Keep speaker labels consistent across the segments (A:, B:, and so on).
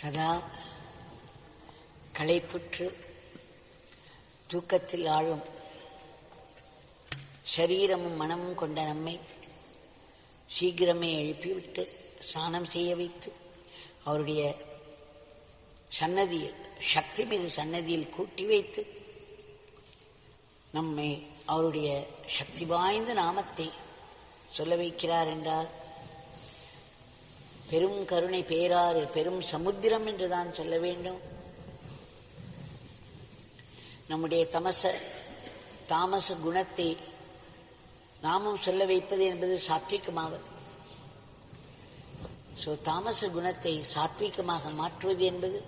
A: சதா களைப்புற்று தூக்கத்தில் ஆழும் சரீரமும் மனமும் கொண்ட நம்மை சீக்கிரமே எழுப்பிவிட்டு ஸ்நானம் செய்ய வைத்து அவருடைய சன்னதியில் சக்தி மிகு சன்னதியில் கூட்டி வைத்து நம்மை அவருடைய சக்தி வாய்ந்த நாமத்தை சொல்ல வைக்கிறார் என்றால் பெரும் கருணை பேராறு பெரும் சமுத்திரம் என்றுதான் சொல்ல வேண்டும். நம்முடைய தமச தாமச குணத்தை நாமும் சொல்ல வைப்பது என்பது சாத்விகமாவது. சோ தாமச குணத்தை சாத்விகமாக மாற்றுவது என்பது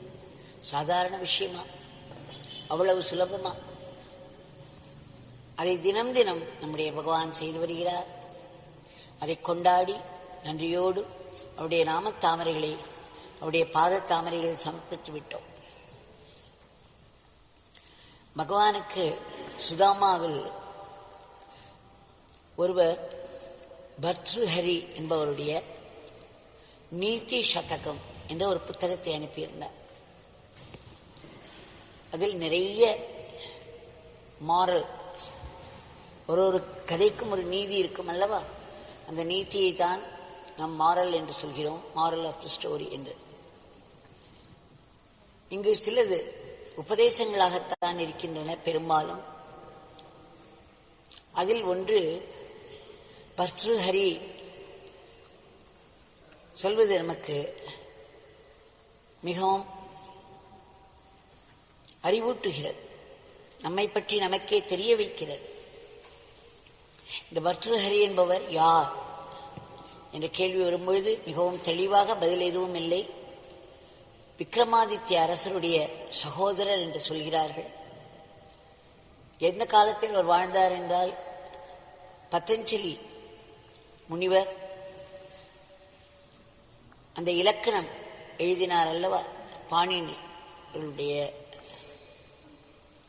A: சாதாரண விஷயமா? அவ்வளவு சுலபமா? அதை தினம் தினம் நம்முடைய பகவான் செய்து வருகிறார். அதை கொண்டாடி நன்றியோடு அவருடைய நாமத்தாமரைகளை அவருடைய பாத தாமரைகள் சமர்ப்பித்து விட்டோம். பகவானுக்கு சுதாமாவில் ஒருவர் பர்த்ருஹரி என்பவருடைய நீதி சதகம் என்ற ஒரு புத்தகத்தை அனுப்பியிருந்தார். அதில் நிறைய மாரல் ஒரு ஒரு கதைக்கும் ஒரு நீதி இருக்கும் அல்லவா? அந்த நீதியை தான் நம் மாரல் என்று சொல்கிறோம் மாரல் ஆஃப் த ஸ்டோரி என்று. இங்கு சிலது உபதேசங்களாகத்தான் இருக்கின்றன பெரும்பாலும். அதில் ஒன்று பர்த்ருஹரி சொல்வது நமக்கு மிகவும் அறிவூட்டுகிறது நம்மை பற்றி நமக்கே தெரிய வைக்கிறது. இந்த பர்த்ருஹரி என்பவர் யார்? என்ற கேள்வி வரும்பொழுது மிகவும் தெளிவாக பதில் எதுவும் இல்லை. விக்ரமாதித்ய அரசருடைய சகோதரர் என்று சொல்கிறார்கள். எந்த காலத்தில் அவர் வாழ்ந்தார் என்றால் பத்தஞ்சலி முனிவர் அந்த இலக்கணம் எழுதினார் அல்லவா? பாணினிடைய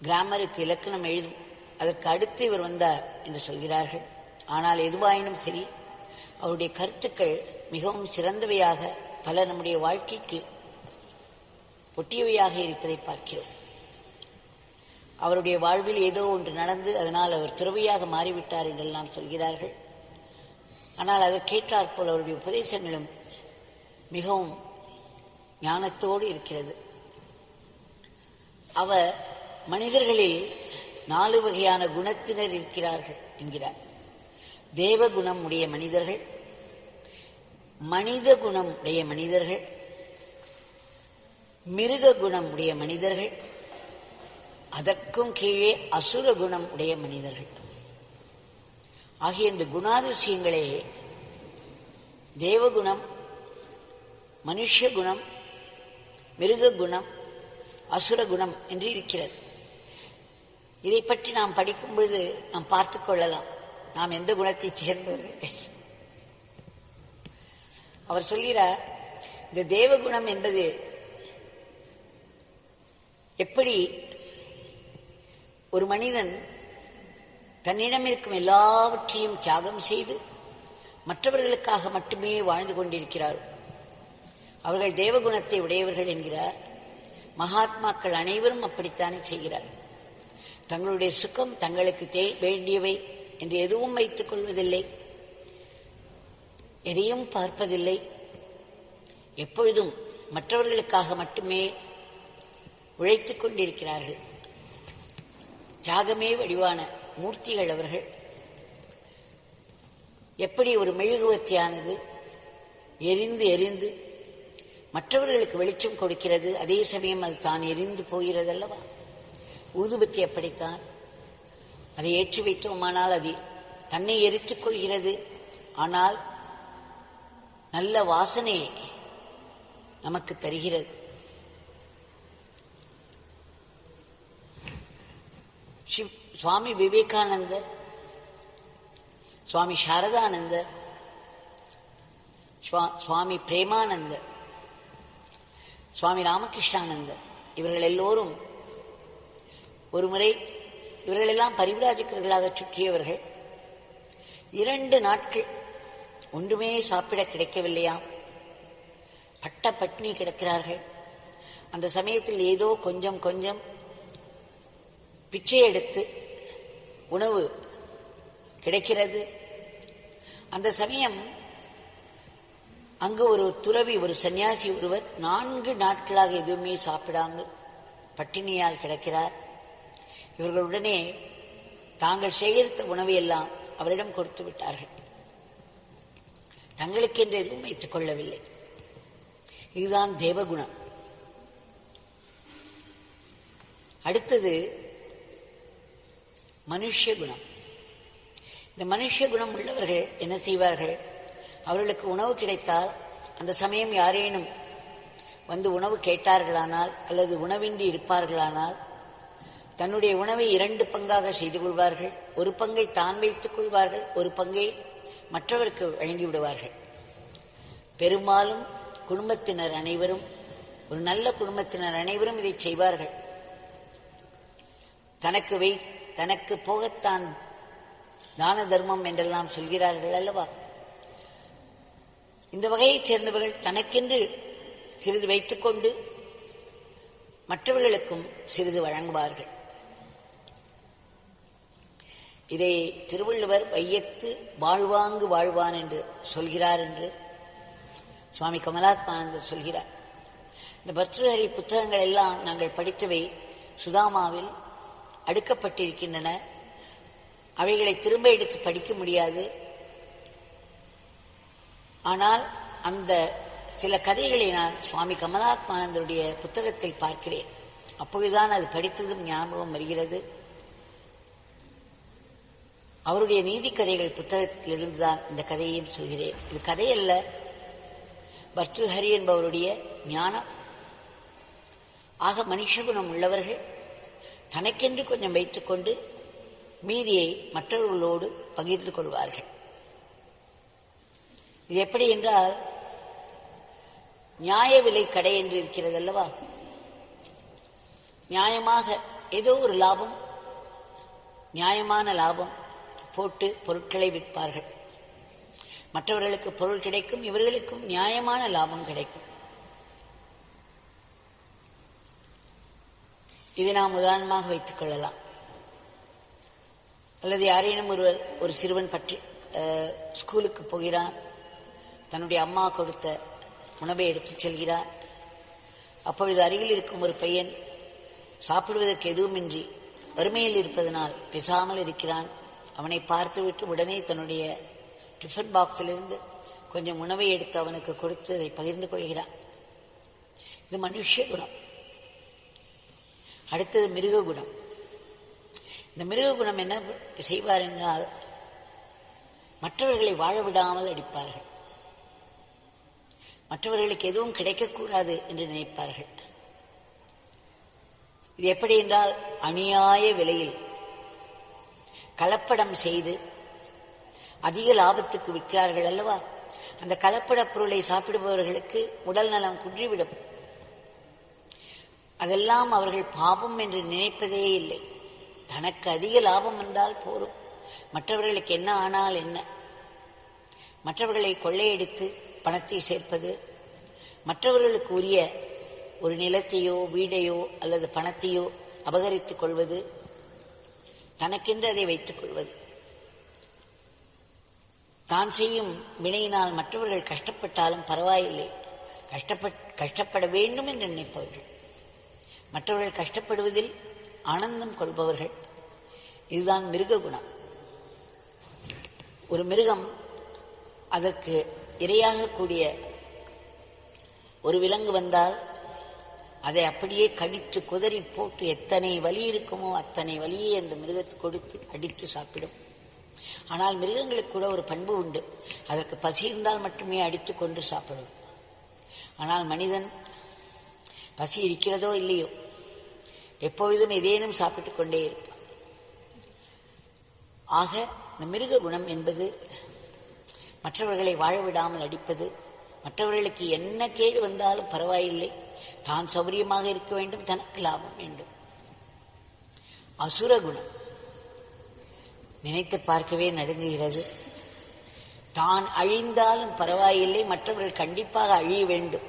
A: கிராமருக்கு இலக்கணம் எழுதும். அதற்கு அடுத்து இவர் வந்தார் என்று சொல்கிறார்கள். ஆனால் எதுவாயினும் சரி அவருடைய கருத்துக்கள் மிகவும் சிறந்தவையாக பல நம்முடைய வாழ்க்கைக்கு ஒட்டியவையாக இருப்பதை பார்க்கிறோம். அவருடைய வாழ்வில் ஏதோ ஒன்று நடந்து அதனால் அவர் துறவியாக மாறிவிட்டார் என்றெல்லாம் சொல்கிறார்கள். ஆனால் அதற்கேற்றாற்போல் அவருடைய உபதேசங்களும் மிகவும் ஞானத்தோடு இருக்கிறது. அவர் மனிதர்களில் நாலு வகையான குணத்தினர் இருக்கிறார்கள் என்கிறார். தேவகுணம் உடைய மனிதர்கள் மனித குணம் உடைய மனிதர்கள் மிருக குணம் உடைய மனிதர்கள் அதற்கும் கீழே அசுர குணம் உடைய மனிதர்கள். ஆகிய இந்த குணாதிசயங்களே தேவகுணம் மனுஷ குணம் மிருக குணம் அசுர குணம் என்று இருக்கிறது. இதை பற்றி நாம் படிக்கும் பொழுது நாம் பார்த்துக் கொள்ளலாம். நாம் எந்த குணத்தை சேர்ந்தவர்கள்? அவர் சொல்கிறார் இந்த தேவகுணம் என்பது எப்படி ஒரு மனிதன் தன்னிடம் இருக்கும் எல்லாவற்றையும் தியாகம் செய்து மற்றவர்களுக்காக மட்டுமே வாழ்ந்து கொண்டிருக்கிறார்? அவர்கள் தேவகுணத்தை உடையவர்கள் என்கிறார். மகாத்மாக்கள் அனைவரும் அப்படித்தானே செய்கிறார். தங்களுடைய சுகம் தங்களுக்கு தே வேண்டியவை என்று எதுவும் வைத்துக் கொள்வதில்லை. எதையும் பார்ப்பதில்லை. எப்பொழுதும் மற்றவர்களுக்காக மட்டுமே உழைத்துக் கொண்டிருக்கிறார்கள். தியாகமே வடிவான மூர்த்திகள் அவர்கள். எப்படி ஒரு மெழுகுவத்தியானது எரிந்து எரிந்து மற்றவர்களுக்கு வெளிச்சம் கொடுக்கிறது அதே சமயம் அது தான் எரிந்து போகிறது அல்லவா ஊதுபத்தி அப்படித்தான். அதை ஏற்றி வைத்தோமானால் அது தன்னை எரித்துக் கொள்கிறது. ஆனால் நல்ல வாசனையை நமக்கு தருகிறது. சிவ் சுவாமி விவேகானந்தர் சுவாமி சாரதானந்தர் சுவாமி பிரேமானந்தர் சுவாமி ராமகிருஷ்ணானந்தர் இவர்கள் எல்லோரும் ஒருமுறை இவர்களெல்லாம் பரிவிராஜக்கர்களாக சுற்றியவர்கள். இரண்டு நாட்கள் ஒன்றுமே சாப்பிட கிடைக்கவில்லையா? பட்ட பட்னி கிடக்கிறார்கள். அந்த சமயத்தில் ஏதோ கொஞ்சம் கொஞ்சம் பிச்சை எடுத்து உணவு கிடைக்கிறது. அந்த சமயம் அங்கு ஒரு துறவி ஒரு சன்னியாசி ஒருவர் நான்கு நாட்களாக எதுவுமே சாப்பிடாமல் பட்டினியால் கிடக்கிறார். இவர்களுடனே தாங்கள் சேகரித்த உணவை எல்லாம் அவரிடம் கொடுத்து விட்டார்கள். தங்களுக்கென்று எதுவும் வைத்துக் கொள்ளவில்லை இதுதான் தேவகுணம். அடுத்தது மனுஷ குணம் இந்த மனுஷ குணம் உள்ளவர்கள் என்ன செய்வார்கள்? அவர்களுக்கு உணவு கிடைத்தால் அந்த சமயம் யாரேனும் வந்து உணவு கேட்டார்களானால் அல்லது உணவின்றி இருப்பார்களானால் தன்னுடைய உணவை இரண்டு பங்காக செய்து கொள்வார்கள். ஒரு பங்கை தான் வைத்துக் கொள்வார்கள் ஒரு பங்கை மற்றவருக்கு வழங்கி விடுவார்கள். பெரும்பாலும் குடும்பத்தினர் அனைவரும் ஒரு நல்ல குடும்பத்தினர் அனைவரும் இதை செய்வார்கள். தனக்கு வை தனக்கு போகத்தான் தான தர்மம் என்றெல்லாம் சொல்கிறார்கள் அல்லவா? இந்த வகையைச் சேர்ந்தவர்கள் தனக்கென்று சிறிது வைத்துக்கொண்டு மற்றவர்களுக்கும் சிறிது வழங்குவார்கள். இதை திருவள்ளுவர் வையத்து வாழ்வாங்கு வாழ்வான் என்று சொல்கிறார் என்று சுவாமி கமலாத்மானந்தர் சொல்கிறார். இந்த பர்தஹரி புத்தகங்கள் எல்லாம் நாங்கள் படித்தவை சுதாமாவில் அடுக்கப்பட்டிருக்கின்றன. அவைகளை திரும்ப எடுத்து படிக்க முடியாது. ஆனால் அந்த சில கதைகளை நான் சுவாமி கமலாத்மானந்தருடைய புத்தகத்தில் பார்க்கிறேன். அப்பொழுதுதான் அது படித்ததும் ஞாபகம் வருகிறது. அவருடைய நீதி கதைகள் புத்தகத்திலிருந்து தான் இந்த கதையையும் சொல்கிறேன். இது கதையல்ல பர்துஹரி என்பவருடைய ஞானம். ஆக மனுஷகுணம் உள்ளவர்கள் தனக்கென்று கொஞ்சம் வைத்துக்கொண்டு மீதியை மற்றவர்களோடு பகிர்ந்து கொள்வார்கள். இது எப்படி என்றால் நியாய விலை கடை என்று இருக்கிறது அல்லவா நியாயமாக ஏதோ ஒரு லாபம் நியாயமான லாபம் போட்டு பொருட்களை விற்பார்கள். மற்றவர்களுக்கு பொருள் கிடைக்கும் இவர்களுக்கும் நியாயமான லாபம் கிடைக்கும். இதை நாம் உதாரணமாக வைத்துக் கொள்ளலாம். அல்லது யாரேனும் ஒருவர் ஒரு சிறுவன் பற்றி ஸ்கூலுக்கு போகிறான் தன்னுடைய அம்மா கொடுத்த உணவை எடுத்துச் செல்கிறார். அப்பொழுது அருகில் இருக்கும் ஒரு பையன் சாப்பிடுவதற்கு எதுவுமின்றி வறுமையில் இருப்பதனால் பேசாமல் இருக்கிறான். அவனை பார்த்துவிட்டு உடனே தன்னுடைய டிஃபன் பாக்ஸிலிருந்து கொஞ்சம் உணவை எடுத்து அவனுக்கு கொடுத்து அதை பகிர்ந்து கொள்கிறான். இது மனுஷ குணம். அடுத்தது மிருக குணம். இந்த மிருக குணம் என்ன செய்வார் என்றால் மற்றவர்களை வாழ விடாமல் அடிப்பார்கள். மற்றவர்களுக்கு எதுவும் கிடைக்கக்கூடாது என்று நினைப்பார்கள். இது எப்படி என்றால் அநியாய விலையில் கலப்படம் செய்து அதிக லாபத்துக்கு விற்கிறார்கள் அல்லவா? அந்த கலப்பட பொருளை சாப்பிடுபவர்களுக்கு உடல் நலம் குன்றிவிடும். அதெல்லாம் அவர்கள் பாபம் என்று நினைப்பதே இல்லை. தனக்கு அதிக லாபம் வந்தால் போரும். மற்றவர்களுக்கு என்ன ஆனால் என்ன? மற்றவர்களை கொள்ளையடித்து பணத்தை சேர்ப்பது மற்றவர்களுக்கு உரிய ஒரு நிலத்தையோ வீடையோ அல்லது பணத்தையோ அபகரித்துக் கொள்வது தனக்கென்று அதை வைத்துக் கொள்வது. தான் செய்யும் வினையினால் மற்றவர்கள் கஷ்டப்பட்டாலும் பரவாயில்லை. கஷ்டப்பட் கஷ்டப்பட வேண்டும் என்று நினைப்பவர்கள். மற்றவர்கள் கஷ்டப்படுவதில் ஆனந்தம் கொள்பவர்கள். இதுதான் மிருக குணம். ஒரு மிருகம் அதற்கு இரையாக கூடிய ஒரு விலங்கு வந்தால் அதை அப்படியே கடித்து குதறி போட்டு எத்தனை வலி இருக்குமோ அத்தனை வலியை அந்த மிருகத்தை கொடுத்து அடித்து சாப்பிடும். ஆனால் மிருகங்களுக்கு கூட ஒரு பண்பு உண்டு. அதற்கு பசி இருந்தால் மட்டுமே அடித்து கொண்டு சாப்பிடும். ஆனால் மனிதன் பசி இருக்கிறதோ இல்லையோ? எப்பொழுதும் ஏதேனும் சாப்பிட்டுக் கொண்டே இருப்பான். ஆக இந்த மிருக குணம் என்பது மற்றவர்களை வாழ விடாமல் அடிப்பது மற்றவர்களுக்கு என்ன கேடு வந்தாலும் பரவாயில்லை. தான் சௌரியமாக இருக்க வேண்டும் தனக்கு லாபம் வேண்டும். அசுர குணம். நினைத்து பார்க்கவே நடுங்குகிறது. தான் அழிந்தாலும் பரவாயில்லை மற்றவர்கள் கண்டிப்பாக அழிய வேண்டும்.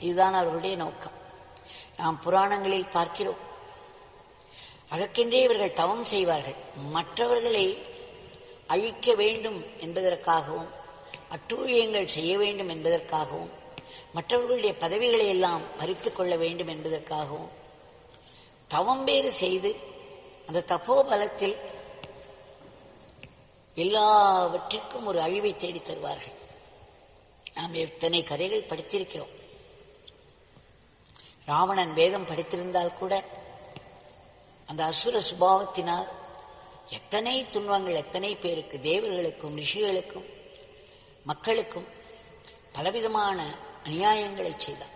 A: இதுதான் அவர்களுடைய நோக்கம். நாம் புராணங்களில் பார்க்கிறோம். அதற்கென்றே இவர்கள் தவம் செய்வார்கள். மற்றவர்களை அழிக்க வேண்டும் என்பதற்காகவும் அட்டூழியங்கள் செய்ய வேண்டும் என்பதற்காகவும் மற்றவர்களுடைய பதவிகளை எல்லாம் பறித்துக் கொள்ள வேண்டும் என்பதற்காகவும் தவம் வேறு செய்து அந்த தபோபலத்தில் எல்லாவற்றிற்கும் ஒரு அழிவை தேடித் தருவார்கள். நாம் எத்தனை கதைகள் படித்திருக்கிறோம். ராவணன் வேதம் படித்திருந்தால் கூட அந்த அசுர சுபாவத்தினால் எத்தனை துன்பங்கள் எத்தனை பேருக்கு தேவர்களுக்கும் ரிஷிகளுக்கும் மக்களுக்கும் பலவிதமான அநியாயங்களை செய்தார்.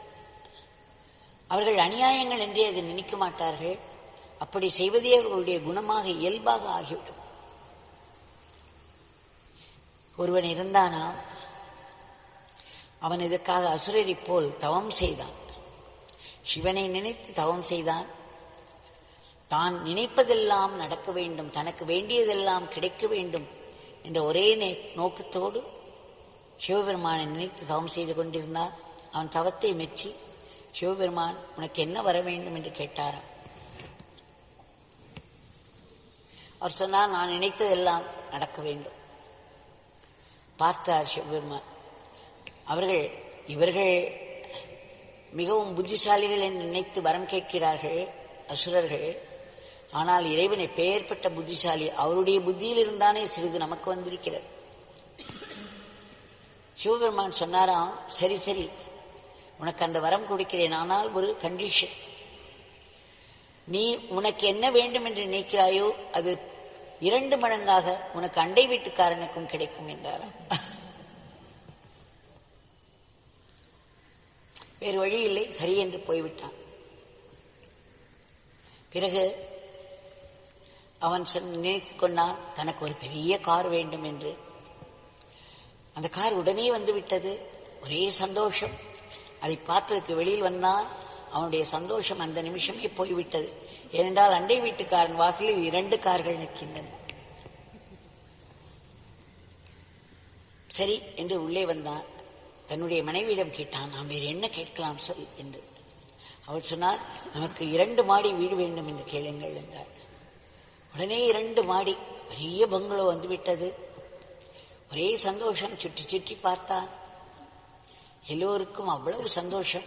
A: அவர்கள் அநியாயங்கள் என்றே அதை நினைக்க மாட்டார்கள். அப்படி செய்வதே அவர்களுடைய குணமாக இயல்பாக ஆகிவிடும். ஒருவன் இருந்தானா? அவன் இதற்காக அசுரரை போல் தவம் செய்தான். சிவனை நினைத்து தவம் செய்தான். தான் நினைப்பதெல்லாம் நடக்க வேண்டும் தனக்கு வேண்டியதெல்லாம் கிடைக்க வேண்டும் என்ற ஒரே நே- நோக்கத்தோடு சிவபெருமானை நினைத்து தவம் செய்து கொண்டிருந்தார். அவன் தவத்தை மெச்சி சிவபெருமான் உனக்கு என்ன வர வேண்டும்? என்று கேட்டாராம். அவர் சொன்னார் நான் நினைத்ததெல்லாம் நடக்க வேண்டும். பார்த்தார் சிவபெருமான். அவர்கள் இவர்கள் மிகவும் புத்திசாலிகள் என்று நினைத்து வரம் கேட்கிறார்கள் அசுரர்கள். ஆனால் இறைவனை பெயர்பட்ட புத்திசாலி அவருடைய புத்தியில் இருந்தானே சிறிது நமக்கு வந்திருக்கிறது. சிவபெருமான் சொன்னாராம் சரி சரி உனக்கு அந்த வரம் கொடுக்கிறேன் ஆனால் ஒரு கண்டிஷன் நீ உனக்கு என்ன வேண்டும் என்று நினைக்கிறாயோ அது இரண்டு மடங்காக உனக்கு அண்டை வீட்டுக்காரனுக்கும் கிடைக்கும் என்றாராம். வேறு வழி இல்லை சரி என்று போய்விட்டான். பிறகு அவன் சொன்ன- நினைத்துக் கொண்டான் தனக்கு ஒரு பெரிய கார் வேண்டும் என்று. அந்த கார் உடனே வந்து விட்டது. ஒரே சந்தோஷம். அதை பார்ப்பதற்கு வெளியில் வந்தால் அவனுடைய சந்தோஷம் அந்த நிமிஷமே போய்விட்டது. ஏனென்றால் அண்டை வீட்டுக்காரன் வாசலில் இரண்டு கார்கள் நிற்கின்றன. சரி என்று உள்ளே வந்தான். தன்னுடைய மனைவியிடம் கேட்டான் நாம் வேறு என்ன கேட்கலாம் சொல் என்று. அவள் சொன்னால் நமக்கு இரண்டு மாடி வீடு வேண்டும் என்று கேளுங்கள் என்றாள். உடனே இரண்டு மாடி பெரிய பங்களோ வந்துவிட்டது ஒரே சந்தோஷம். சுற்றி சுற்றி பார்த்தான் எல்லோருக்கும் அவ்வளவு சந்தோஷம்.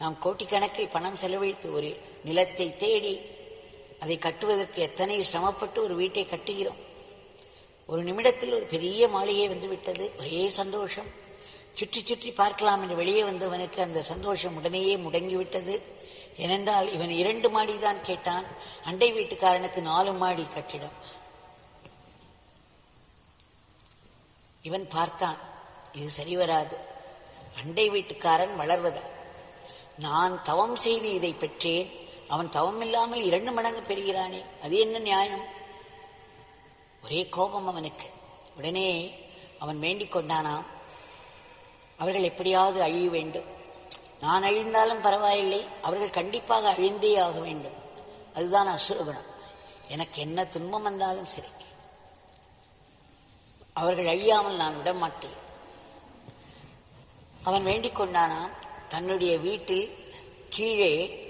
A: நாம் கோட்டிக்கணக்கில் பணம் செலவழித்து ஒரு நிலத்தை தேடி அதை கட்டுவதற்கு எத்தனை சிரமப்பட்டு ஒரு வீட்டை கட்டுகிறோம். ஒரு நிமிடத்தில் ஒரு பெரிய மாளிகை வந்து விட்டது ஒரே சந்தோஷம். சுற்றி சுற்றி பார்க்கலாம் என்று வெளியே வந்தவனுக்கு அந்த சந்தோஷம் உடனேயே முடங்கிவிட்டது. ஏனென்றால் இவன் இரண்டு மாடி தான் கேட்டான். அண்டை வீட்டுக்காரனுக்கு நாலு மாடி கட்டிடம். இவன் பார்த்தான் இது சரி வராது. அண்டை வீட்டுக்காரன் வளர்வது? நான் தவம் செய்து இதை பெற்றேன் அவன் தவம் இல்லாமல் இரண்டு மடங்கு பெறுகிறானே அது என்ன நியாயம்? ஒரே கோபம் அவனுக்கு. உடனே அவன் வேண்டிக் கொண்டானாம். அவர்கள் எப்படியாவது அழிய வேண்டும். நான் அழிந்தாலும் பரவாயில்லை அவர்கள் கண்டிப்பாக அழிந்தே ஆக வேண்டும். அதுதான் அசுரகுணம். எனக்கு என்ன துன்பம் வந்தாலும் சரி. அவர்கள் அழியாமல் நான் விட மாட்டேன் அவன் வேண்டிக் கொண்டானாம் தன்னுடைய வீட்டில் கீழே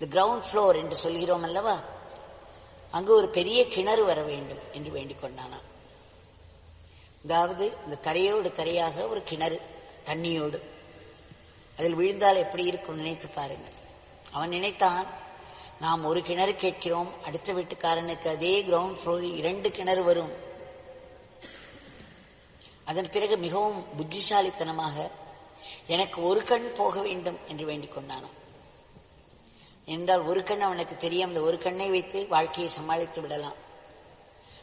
A: கிரவுண்ட் ஃப்ளோர் என்று சொல்கிறோம் அல்லவா? அங்கு ஒரு பெரிய கிணறு வர வேண்டும் என்று வேண்டிக் கொண்டானாம். அதாவது இந்த கரையோடு கரையாக ஒரு கிணறு தண்ணியோடு. அதில் விழுந்தால் எப்படி இருக்கும் நினைத்து பாருங்க அவன் நினைத்தான் நாம் ஒரு கிணறு கேட்கிறோம் அடுத்த வீட்டுக்காரனுக்கு அதே கிரவுண்ட் ஃப்ளோரில் இரண்டு கிணறு வரும். அதன் பிறகு மிகவும் புத்திசாலித்தனமாக எனக்கு ஒரு கண் போக வேண்டும் என்று வேண்டிக் கொண்டானான் என்றால் ஒரு கண் அவனுக்கு தெரியும் அந்த ஒரு கண்ணை வைத்து வாழ்க்கையை சமாளித்து விடலாம்.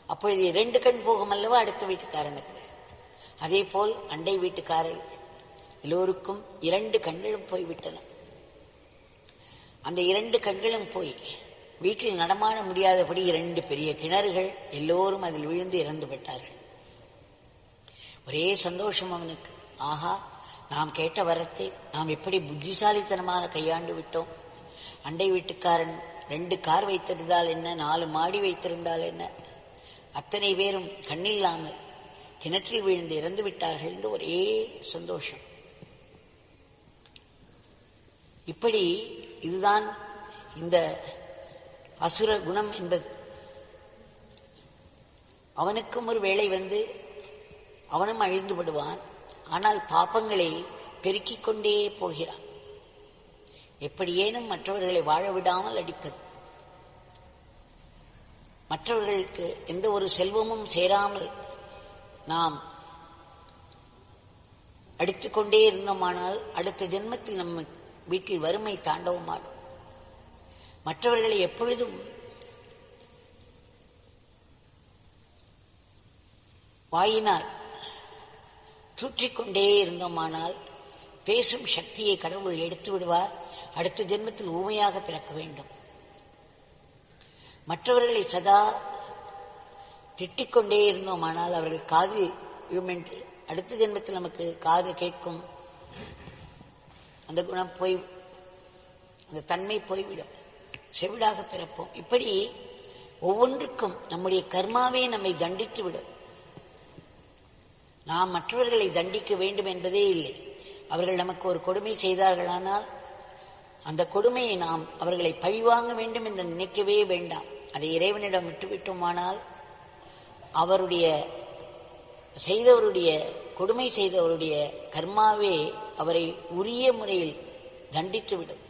A: அப்பொழுது இரண்டு கண் போகும் அல்லவா அடுத்த வீட்டுக்காரனுக்கு? அதே போல் அண்டை வீட்டுக்காரர் எல்லோருக்கும் இரண்டு கண்களும் போய்விட்டன. அந்த இரண்டு கண்களும் போய் வீட்டில் நடமாட முடியாதபடி இரண்டு பெரிய கிணறுகள் எல்லோரும் அதில் விழுந்து இறந்து விட்டார்கள் ஒரே சந்தோஷம் அவனுக்கு. ஆஹா நாம் கேட்ட வரத்தை நாம் எப்படி புத்திசாலித்தனமாக கையாண்டு விட்டோம். அண்டை வீட்டுக்காரன் ரெண்டு கார் வைத்திருந்தால் என்ன நாலு மாடி வைத்திருந்தால் என்ன? அத்தனை பேரும் கண்ணில்லாமல் கிணற்றில் விழுந்து இறந்து விட்டார்கள் என்று ஒரே சந்தோஷம். இப்படி இதுதான் இந்த அசுர குணம் என்பது. அவனுக்கும் ஒரு வேளை வந்து அவனும் அழிந்து விடுவான். ஆனால் பாப்பங்களை பெருக்கிக் கொண்டே போகிறான். எப்படியேனும் மற்றவர்களை வாழ விடாமல் அடிப்பது? மற்றவர்களுக்கு எந்த ஒரு செல்வமும் சேராமல் நாம் அடித்துக்கொண்டே இருந்தோமானால் அடுத்த ஜென்மத்தில் நம்ம வீட்டில் வறுமை தாண்டவமாடும். மற்றவர்களை எப்பொழுதும் வாயினால் தூற்றிக்கொண்டே இருந்தோமானால் பேசும் சக்தியை கடவுள் எடுத்து விடுவார். அடுத்த ஜென்மத்தில் ஊமையாக பிறக்க வேண்டும். மற்றவர்களை சதா திட்டிக்கொண்டே இருந்தோமானால் அவர்கள் காதில் விழுமென்று அடுத்த ஜென்மத்தில் நமக்கு காது கேட்கும். அந்த குணம் போய் அந்த தன்மை போய்விடும். செவிடாக பிறப்போம். இப்படி ஒவ்வொன்றுக்கும் நம்முடைய கர்மாவே நம்மை தண்டித்து விடும் நாம் மற்றவர்களை தண்டிக்க வேண்டும் என்பதே இல்லை. அவர்கள் நமக்கு ஒரு கொடுமை செய்தார்களானால் அந்த கொடுமையை நாம் அவர்களை பழிவாங்க வேண்டும் என்று நினைக்கவே வேண்டாம். அதை இறைவனிடம் விட்டுவிட்டோமானால் அவருடைய செய்தவருடைய கொடுமை செய்தவருடைய கர்மாவே அவரை உரிய முறையில் தண்டித்துவிடும்.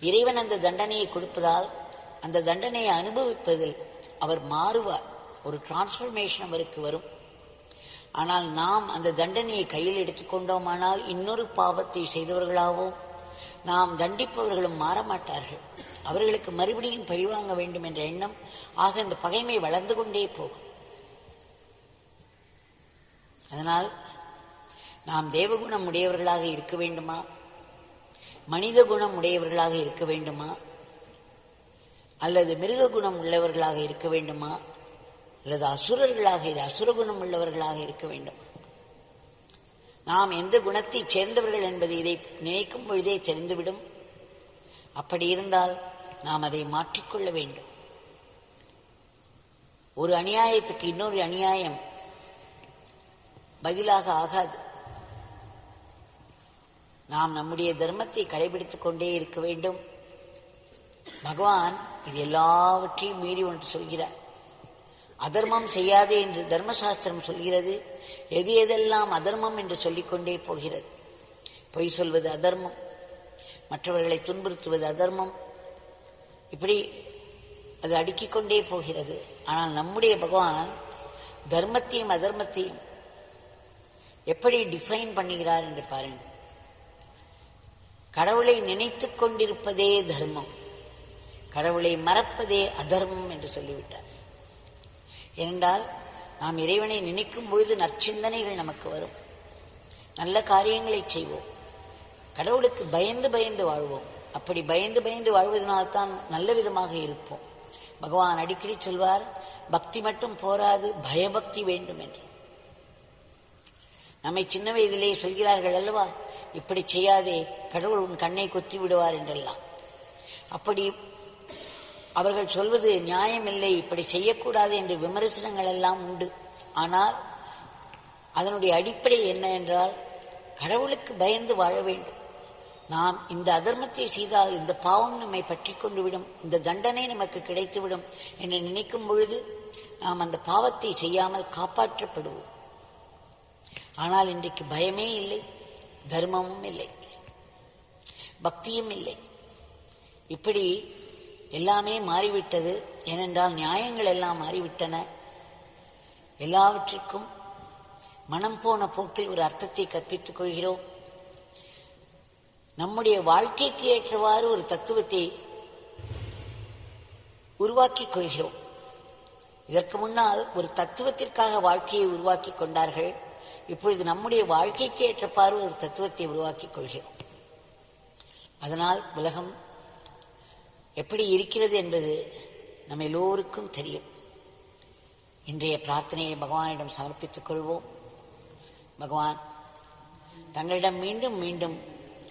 A: இறைவன் அந்த தண்டனையை கொடுப்பதால் அந்த தண்டனையை அனுபவிப்பதில் அவர் மாறுவார். ஒரு டிரான்ஸ்பர்மேஷன் அவருக்கு வரும். ஆனால் நாம் அந்த தண்டனையை கையில் எடுத்துக்கொண்டோமானால் இன்னொரு பாவத்தை செய்தவர்களாவோம். நாம் தண்டிப்பவர்களும் மாறமாட்டார்கள். அவர்களுக்கு மறுபடியும் பழிவாங்க வேண்டும் என்ற எண்ணம் ஆக இந்த பகைமை வளர்ந்து கொண்டே போகும். அதனால் நாம் தேவகுணம் உடையவர்களாக இருக்க வேண்டுமா? மனித குணம் உடையவர்களாக இருக்க வேண்டுமா? அல்லது மிருக குணம் உள்ளவர்களாக இருக்க வேண்டுமா? அல்லது அசுரர்களாக அசுரகுணம் உள்ளவர்களாக இருக்க வேண்டும். நாம் எந்த குணத்தைச் சேர்ந்தவர்கள் என்பதை இதை நினைக்கும் பொழுதே தெரிந்துவிடும். அப்படி இருந்தால் நாம் அதை மாற்றிக்கொள்ள வேண்டும். ஒரு அநியாயத்துக்கு இன்னொரு அநியாயம் பதிலாக ஆகாது. நாம் நம்முடைய தர்மத்தை கடைபிடித்துக் கொண்டே இருக்க வேண்டும். பகவான் இது எல்லாவற்றையும் மீறி ஒன்று சொல்கிறார். அதர்மம் செய்யாதே என்று தர்மசாஸ்திரம் சொல்கிறது. எது எதெல்லாம் அதர்மம் என்று சொல்லிக்கொண்டே போகிறது. பொய் சொல்வது அதர்மம். மற்றவர்களை துன்புறுத்துவது அதர்மம். இப்படி அது அடுக்கிக் கொண்டே போகிறது. ஆனால் நம்முடைய பகவான் தர்மத்தையும் அதர்மத்தையும் எப்படி டிஃபைன் பண்ணுகிறார் என்று பாருங்கள். கடவுளை நினைத்துக் கொண்டிருப்பதே தர்மம். கடவுளை மறப்பதே அதர்மம் என்று சொல்லிவிட்டார். ஏனென்றால் நாம் இறைவனை நினைக்கும் பொழுது நற்சிந்தனைகள் நமக்கு வரும். நல்ல காரியங்களை செய்வோம். கடவுளுக்கு பயந்து பயந்து வாழ்வோம். அப்படி பயந்து பயந்து வாழ்வதனால்தான் நல்ல விதமாக இருப்போம். பகவான் அடிக்கடி சொல்வார் பக்தி மட்டும் போராது பயபக்தி வேண்டும் என்று. நம்மை சின்ன வயதிலே சொல்கிறார்கள் அல்லவா இப்படி செய்யாதே கடவுள் உன் கண்ணை கொத்தி விடுவார் என்றெல்லாம். அப்படி அவர்கள் சொல்வது நியாயமில்லை இப்படி செய்யக்கூடாது என்று விமர்சனங்கள் எல்லாம் உண்டு. ஆனால் அதனுடைய அடிப்படை என்ன என்றால் கடவுளுக்கு பயந்து வாழ வேண்டும். நாம் இந்த அதர்மத்தை செய்தால் இந்த பாவம் நம்மை பற்றி கொண்டு விடும் இந்த தண்டனை நமக்கு கிடைத்துவிடும் என்று நினைக்கும் பொழுது நாம் அந்த பாவத்தை செய்யாமல் காப்பாற்றப்படுவோம். ஆனால் இன்றைக்கு பயமே இல்லை தர்மமும் இல்லை பக்தியும் இல்லை. இப்படி எல்லாமே மாறிவிட்டது ஏனென்றால் நியாயங்கள் எல்லாம் மாறிவிட்டன. எல்லாவற்றிற்கும் மனம் போன போக்கில் ஒரு அர்த்தத்தை கற்பித்துக் கொள்கிறோம். நம்முடைய வாழ்க்கைக்கு ஏற்றவாறு ஒரு தத்துவத்தை உருவாக்கிக் கொள்கிறோம். இதற்கு முன்னால் ஒரு தத்துவத்திற்காக வாழ்க்கையை உருவாக்கிக் கொண்டார்கள். இப்பொழுது நம்முடைய வாழ்க்கைக்கு ஏற்றப்பாறு ஒரு தத்துவத்தை உருவாக்கிக் கொள்கிறோம். அதனால் உலகம் எப்படி இருக்கிறது என்பது நம்ம எல்லோருக்கும் தெரியும். இன்றைய பிரார்த்தனையை பகவானிடம் சமர்ப்பித்துக் கொள்வோம். பகவான் தங்களிடம் மீண்டும் மீண்டும்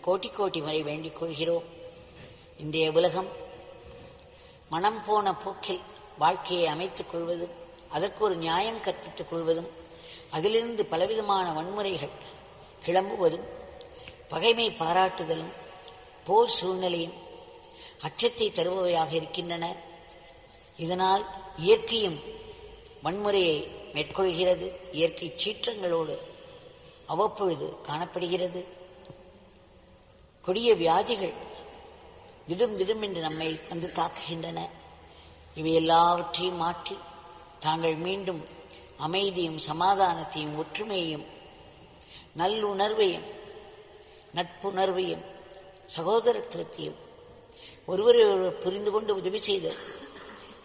A: கோட்டி கோட்டி முறை வேண்டிக் கொள்கிறோம். இன்றைய உலகம் மனம் போன போக்கில் வாழ்க்கையை அமைத்துக் கொள்வதும் அதற்கு ஒரு நியாயம் கற்பித்துக் கொள்வதும் அதிலிருந்து பலவிதமான வன்முறைகள் கிளம்புவதும் பகைமை பாராட்டுதலும் போர் சூழ்நிலையும் அச்சத்தை தருபவையாக இருக்கின்றன. இதனால் இயற்கையும் வன்முறையை மேற்கொள்கிறது. இயற்கை சீற்றங்களோடு அவ்வப்பொழுது காணப்படுகிறது. கொடிய வியாதிகள் திடும் திடும் என்று நம்மை வந்து தாக்குகின்றன. இவை எல்லாவற்றையும் மாற்றி தாங்கள் மீண்டும் அமைதியும் சமாதானத்தையும் ஒற்றுமையையும் நல்லுணர்வையும் நட்புணர்வையும் சகோதரத்துவத்தையும் ஒருவரை ஒருவர் புரிந்து கொண்டு உதவி செய்து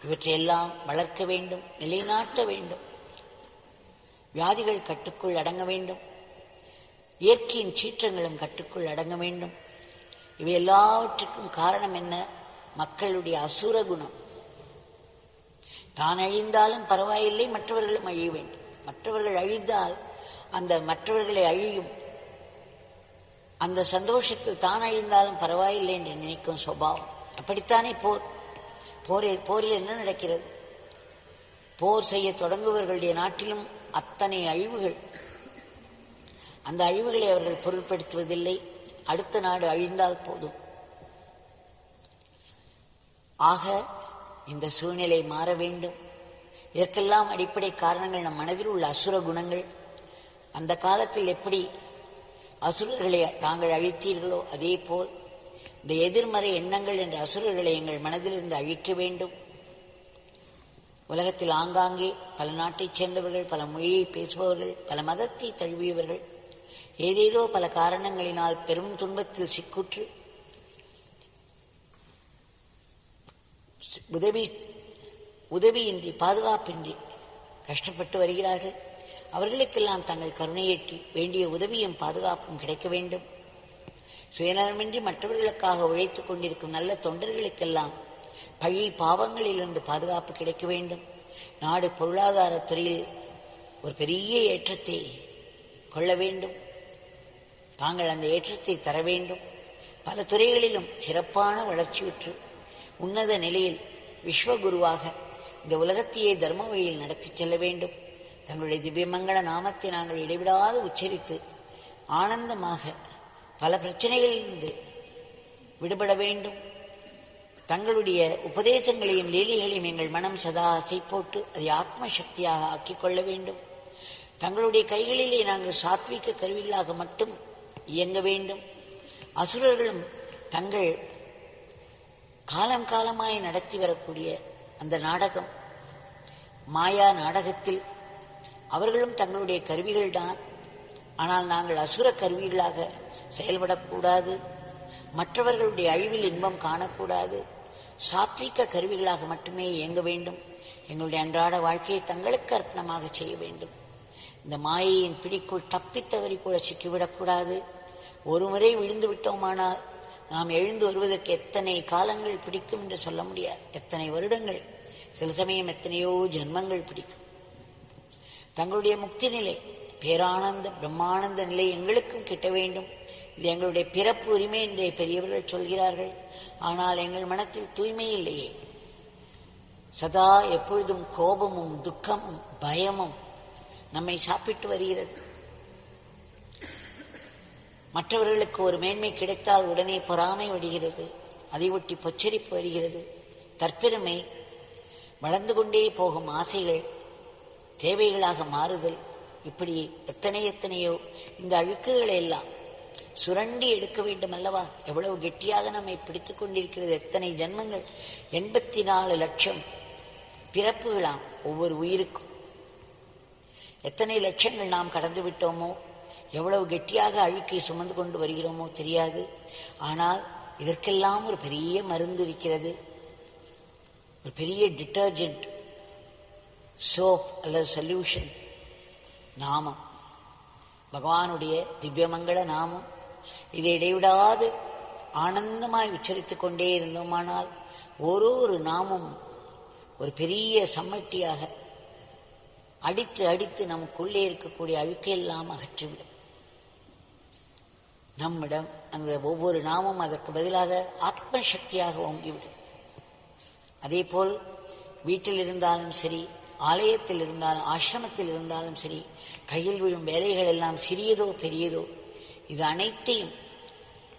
A: இவற்றையெல்லாம் வளர்க்க வேண்டும் நிலைநாட்ட வேண்டும். வியாதிகள் கட்டுக்குள் அடங்க வேண்டும். இயற்கையின் சீற்றங்களும் கட்டுக்குள் அடங்க வேண்டும். இவை எல்லாவற்றுக்கும் காரணம் என்ன? மக்களுடைய அசுர குணம். தான் அழிந்தாலும் பரவாயில்லை மற்றவர்களும் அழிய வேண்டும். மற்றவர்கள் அழிந்தால் அந்த மற்றவர்களை அழியும். அந்த சந்தோஷத்தில் தான் அழிந்தாலும் பரவாயில்லை என்று நினைக்கும் சுபாவம். அப்படித்தானே போர்? போரில் போரில் என்ன நடக்கிறது? போர் செய்ய தொடங்குபவர்களுடைய நாட்டிலும் அத்தனை அழிவுகள். அந்த அழிவுகளை அவர்கள் பொருட்படுத்துவதில்லை. அடுத்த நாடு அழிந்தால் போதும். ஆக இந்த சூழ்நிலை மாற வேண்டும். இதற்கெல்லாம் அடிப்படை காரணங்கள் நம் மனதில் உள்ள அசுர குணங்கள். அந்த காலத்தில் எப்படி அசுரர்களை தாங்கள் அழித்தீர்களோ? அதே போல் இந்த எதிர்மறை எண்ணங்கள் என்ற அசுரர்களை எங்கள் மனதிலிருந்து அழிக்க வேண்டும். உலகத்தில் ஆங்காங்கே பல நாட்டைச் சேர்ந்தவர்கள் பல மொழியை பேசுபவர்கள் பல மதத்தை தழுவியவர்கள் ஏதேதோ பல காரணங்களினால் பெரும் துன்பத்தில் சிக்குற்று உதவி உதவியின்றி பாதுகாப்பின்றி கஷ்டப்பட்டு வருகிறார்கள். அவர்களுக்கெல்லாம் தங்கள் கருணையேற்றி வேண்டிய உதவியும் பாதுகாப்பும் கிடைக்க வேண்டும். சுயநலமின்றி மற்றவர்களுக்காக உழைத்துக் கொண்டிருக்கும் நல்ல தொண்டர்களுக்கெல்லாம் பழி பாவங்களிலிருந்து பாதுகாப்பு கிடைக்க வேண்டும். நாடு பொருளாதார துறையில் ஒரு பெரிய ஏற்றத்தை கொள்ள வேண்டும். தாங்கள் அந்த ஏற்றத்தை தர வேண்டும். பல துறைகளிலும் சிறப்பான வளர்ச்சியுற்று உன்னத நிலையில் விஸ்வகுருவாக இந்த உலகத்தையே தர்ம வழியில் நடத்திச் செல்ல வேண்டும். தங்களுடைய திவ்யமங்கள நாமத்தை நாங்கள் இடைவிடாது உச்சரித்து ஆனந்தமாக பல பிரச்சனைகளிலிருந்து விடுபட வேண்டும். தங்களுடைய உபதேசங்களையும் லீலைகளையும் எங்கள் மனம் சதா அசை போட்டு அதை ஆத்ம சக்தியாக ஆக்கிக் கொள்ள வேண்டும். தங்களுடைய கைகளிலே நாங்கள் சாத்விக கருவிகளாக மட்டும் இயங்க வேண்டும். அசுரர்களும் தங்கள் காலம் காலமாய் நடத்தி வரக்கூடிய அந்த நாடகம் மாயா நாடகத்தில் அவர்களும் தங்களுடைய கருவிகள்தான். ஆனால் நாங்கள் அசுர கருவிகளாக செயல்படக்கூடாது. மற்றவர்களுடைய அழிவில் இன்பம் காணக்கூடாது. சாத்விக கருவிகளாக மட்டுமே இயங்க வேண்டும். எங்களுடைய அன்றாட வாழ்க்கையை தங்களுக்கு அர்ப்பணமாக செய்ய வேண்டும். இந்த மாயையின் பிடிக்குள் தப்பித்தவரி கூட சிக்கிவிடக்கூடாது. ஒரு முறை விழுந்து விட்டோமானால் நாம் எழுந்து வருவதற்கு எத்தனை காலங்கள் பிடிக்கும் என்று சொல்ல முடியாது. எத்தனை வருடங்கள்? சில சமயம் எத்தனையோ ஜென்மங்கள் பிடிக்கும். தங்களுடைய முக்தி நிலை பேரானந்த பிரம்மானந்த நிலை எங்களுக்கும் கிட்ட வேண்டும். இது எங்களுடைய பிறப்பு உரிமை என்றே பெரியவர்கள் சொல்கிறார்கள். ஆனால் எங்கள் மனத்தில் தூய்மை இல்லையே. சதா எப்பொழுதும் கோபமும் துக்கமும் பயமும் நம்மை சாப்பிட்டு வருகிறது. மற்றவர்களுக்கு ஒரு மேன்மை கிடைத்தால் உடனே பொறாமை வருகிறது அதை ஒட்டி பொச்சரிப்பு வருகிறது. தற்பெருமை வளர்ந்து கொண்டே போகும் ஆசைகள் தேவைகளாக மாறுதல். இப்படி எத்தனை எத்தனையோ இந்த அழுக்குகளை எல்லாம் சுரண்டி எடுக்க வேண்டும் அல்லவா? எவ்வளவு கெட்டியாக நம்மை பிடித்துக் கொண்டிருக்கிறது எத்தனை ஜென்மங்கள்? எண்பத்தி நாலு லட்சம் பிறப்புகளாம் ஒவ்வொரு உயிருக்கும். எத்தனை லட்சங்கள் நாம் கடந்து விட்டோமோ? எவ்வளவு கெட்டியாக அழுக்கை சுமந்து கொண்டு வருகிறோமோ தெரியாது. ஆனால் இதற்கெல்லாம் ஒரு பெரிய மருந்து இருக்கிறது. ஒரு பெரிய டிட்டர்ஜென்ட் சோப் அல்லது சொல்யூஷன் நாமம். பகவானுடைய திவ்யமங்கள நாமம். இதை இடைவிடாது ஆனந்தமாய் உச்சரித்துக் கொண்டே இருந்தோமானால் ஒரு ஒரு நாமும் ஒரு பெரிய சம்மட்டியாக அடித்து அடித்து நமக்குள்ளே இருக்கக்கூடிய அழுக்கையெல்லாம் அகற்றிவிடும். நம்மிடம் அந்த ஒவ்வொரு நாமும் அதற்கு பதிலாக ஆத்ம சக்தியாக ஓங்கிவிடும். அதேபோல் வீட்டில் இருந்தாலும் சரி ஆலயத்தில் இருந்தாலும் ஆசிரமத்தில் இருந்தாலும் சரி கையில் விழும் வேலைகள் எல்லாம் சிறியதோ பெரியதோ இது அனைத்தையும்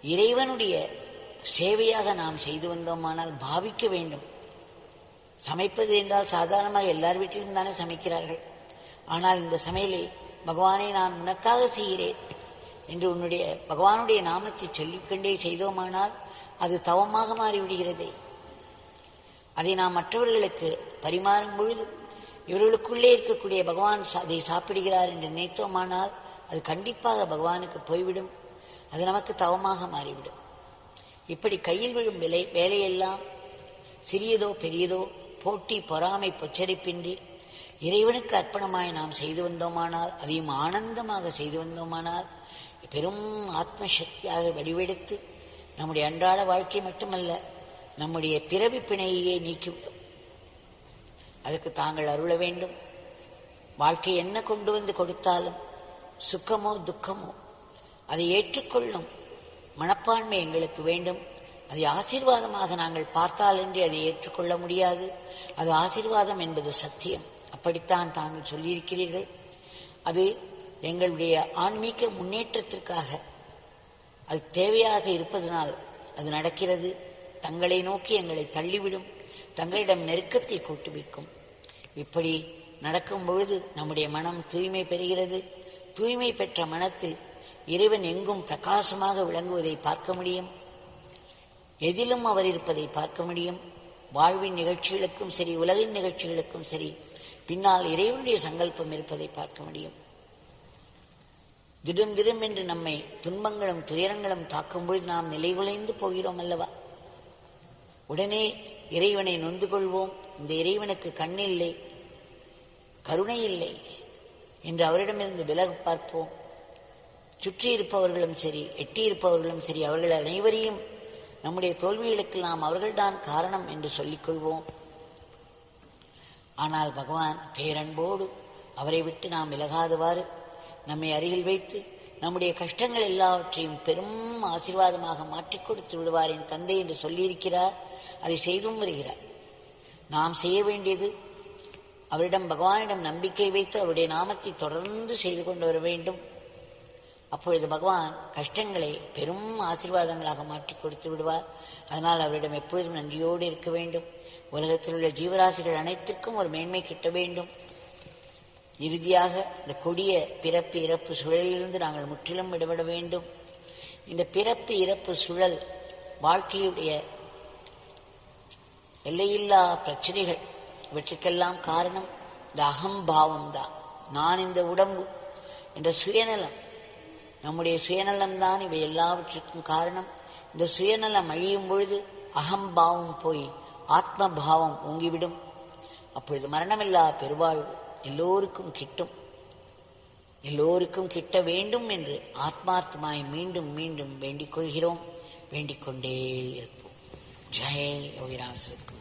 A: இறைவனுடைய சேவையாக நாம் செய்து வந்தோமானால் பாவிக்க வேண்டும். சமைப்பது என்றால் சாதாரணமாக எல்லார் வீட்டிலும் தானே சமைக்கிறார்கள். ஆனால் இந்த சமையலை பகவானை நான் உனக்காக செய்கிறேன் என்று உன்னுடைய பகவானுடைய நாமத்தை சொல்லிக்கொண்டே செய்தோமானால் அது தவமாக மாறிவிடுகிறது. அதை நாம் மற்றவர்களுக்கு பரிமாறும் பொழுது இவர்களுக்குள்ளே இருக்கக்கூடிய பகவான் சா- அதை சாப்பிடுகிறார் என்று நினைத்தோமானால் அது கண்டிப்பாக பகவானுக்கு போய்விடும். அது நமக்கு தவமாக மாறிவிடும். இப்படி கையில் விழும் விலை வேலையெல்லாம் சிறியதோ பெரியதோ போட்டி பொறாமை பொச்சரிப்பின்றி இறைவனுக்கு அர்ப்பணமாய் நாம் செய்து வந்தோமானால் அதையும் ஆனந்தமாக செய்து வந்தோமானால் பெரும் ஆத்ம சக்தியாக வடிவெடுத்து நம்முடைய அன்றாட வாழ்க்கை மட்டுமல்ல நம்முடைய பிறவி பிணையையே நீக்கிவிடும் அதுக்கு தாங்கள் அருள வேண்டும். வாழ்க்கை என்ன கொண்டு வந்து கொடுத்தாலும் சுக்கமோ துக்கமோ அதை ஏற்றுக்கொள்ளும் மனப்பான்மை எங்களுக்கு வேண்டும். அதை ஆசீர்வாதமாக நாங்கள் பார்த்தாலென்று அதை ஏற்றுக்கொள்ள முடியாது. அது ஆசீர்வாதம் என்பது சத்தியம். அப்படித்தான் தாங்கள் சொல்லியிருக்கிறீர்கள். அது எங்களுடைய ஆன்மீக முன்னேற்றத்திற்காக அது தேவையாக இருப்பதனால் அது நடக்கிறது. தங்களை நோக்கி எங்களை தள்ளிவிடும். தங்களிடம் நெருக்கத்தை கூட்டுவிக்கும். இப்படி நடக்கும் பொழுது நம்முடைய மனம் தூய்மை பெறுகிறது. தூய்மை பெற்ற மனத்தில் இறைவன் எங்கும் பிரகாசமாக விளங்குவதை பார்க்க முடியும். எதிலும் அவர் இருப்பதை பார்க்க முடியும். வாழ்வின் நிகழ்ச்சிகளுக்கும் சரி உலகின் நிகழ்ச்சிகளுக்கும் சரி பின்னால் இறைவனுடைய சங்கல்பம் இருப்பதை பார்க்க முடியும். திடும் திடும் என்று நம்மை துன்பங்களும் துயரங்களும் தாக்கும் பொழுது நாம் நிலைகுலைந்து போகிறோம் அல்லவா? உடனே இறைவனை நொந்து கொள்வோம் இந்த இறைவனுக்கு கண்ணில்லை கருணை இல்லை என்று அவரிடமிருந்து விலகு பார்ப்போம். சுற்றி இருப்பவர்களும் சரி எட்டி இருப்பவர்களும் சரி அவர்கள் அனைவரையும் நம்முடைய தோல்விகளுக்கு நாம் அவர்கள்தான் காரணம் என்று சொல்லிக் கொள்வோம். ஆனால் பகவான் பேரன்போடு அவரை விட்டு நாம் விலகாதவாறு நம்மை அருகில் வைத்து நம்முடைய கஷ்டங்கள் எல்லாவற்றையும் பெரும் ஆசீர்வாதமாக மாற்றிக் கொடுத்து விடுவார் என் தந்தை என்று சொல்லியிருக்கிறார். அதை செய்தும் வருகிறார். நாம் செய்ய வேண்டியது அவரிடம் பகவானிடம் நம்பிக்கை வைத்து அவருடைய நாமத்தை தொடர்ந்து செய்து கொண்டு வர வேண்டும். அப்பொழுது பகவான் கஷ்டங்களை பெரும் ஆசீர்வாதங்களாக மாற்றி கொடுத்து விடுவார். அதனால் அவரிடம் எப்பொழுதும் நன்றியோடு இருக்க வேண்டும். உலகத்தில் உள்ள ஜீவராசிகள் அனைத்திற்கும் ஒரு மேன்மை கிட்ட வேண்டும். இறுதியாக இந்த கொடிய பிறப்பு இறப்பு சுழலிலிருந்து நாங்கள் முற்றிலும் விடுபட வேண்டும். இந்த பிறப்பு இறப்பு சுழல் வாழ்க்கையுடைய எல்லையில்லா பிரச்சனைகள் இவற்றுக்கெல்லாம் காரணம் இந்த அகம்பாவம் தான் நான் இந்த உடம்பு என்ற சுயநலம் நம்முடைய சுயநலம்தான் இவை எல்லாவற்றுக்கும் காரணம். இந்த சுயநலம் அழியும் பொழுது அகம்பாவம் போய் ஆத்மபாவம் ஓங்கிவிடும். அப்பொழுது மரணமில்லா பெருவாழ்வு. எல்லோருக்கும் கிட்டும். எல்லோருக்கும் கிட்ட வேண்டும் என்று ஆத்மார்த்தமாய் மீண்டும் மீண்டும் வேண்டிக் கொள்கிறோம். வேண்டிக் கொண்டே இருப்போம். ஜெய் யோகிராம் சத்குரு